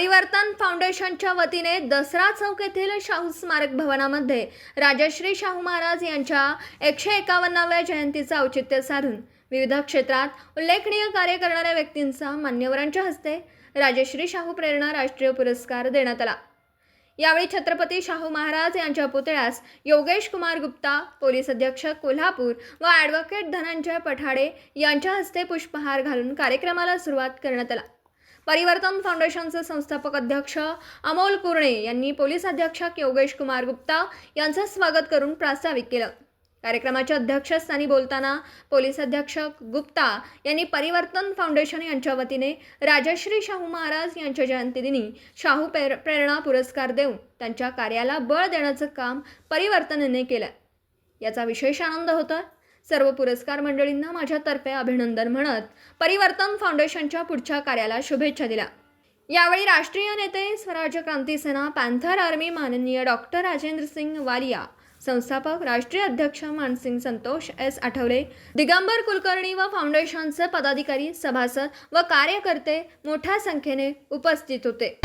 परिवर्तन फाउंडेशनच्या वतीने दसरा चौक येथील शाहू स्मारक भवनामध्ये राजश्री शाहू महाराज यांच्या एकशे एकावन्नाव्या जयंतीचं औचित्य साधून विविध क्षेत्रात उल्लेखनीय कार्य करणाऱ्या व्यक्तींचा मान्यवरांच्या हस्ते राजश्री शाहू प्रेरणा राष्ट्रीय पुरस्कार देण्यात आला. यावेळी छत्रपती शाहू महाराज यांच्या पुतळ्यास योगेश कुमार गुप्ता पोलीस अधीक्षक कोल्हापूर व ॲडव्होकेट धनंजय पठाडे यांच्या हस्ते पुष्पहार घालून कार्यक्रमाला सुरुवात करण्यात आला. परिवर्तन फाउंडेशनचे संस्थापक अध्यक्ष अमोल कुरणे यांनी पोलीस अधीक्षक योगेश कुमार गुप्ता यांचं स्वागत करून प्रास्ताविक केलं. कार्यक्रमाच्या अध्यक्षस्थानी बोलताना पोलीस अधीक्षक गुप्ता यांनी परिवर्तन फाउंडेशन यांच्या वतीने राजश्री शाहू महाराज यांच्या जयंतीदिनी शाहू प्रेर प्रेरणा पुरस्कार देऊन त्यांच्या कार्याला बळ देण्याचं काम परिवर्तनने केलं. याचा विशेष आनंद होता सर्व पुरस्कार मंडळींना माझ्यातर्फे अभिनंदन म्हणत परिवर्तन फाउंडेशनच्या पुढच्या कार्याला शुभेच्छा दिल्या. यावेळी राष्ट्रीय नेते स्वराज्य क्रांती सेना पॅन्थर आर्मी माननीय डॉक्टर राजेंद्र सिंग वालिया संस्थापक राष्ट्रीय अध्यक्ष मानसिंग संतोष एस. आठवले दिगंबर कुलकर्णी व फाउंडेशनचे पदाधिकारी सभासद व कार्यकर्ते मोठ्या संख्येने उपस्थित होते.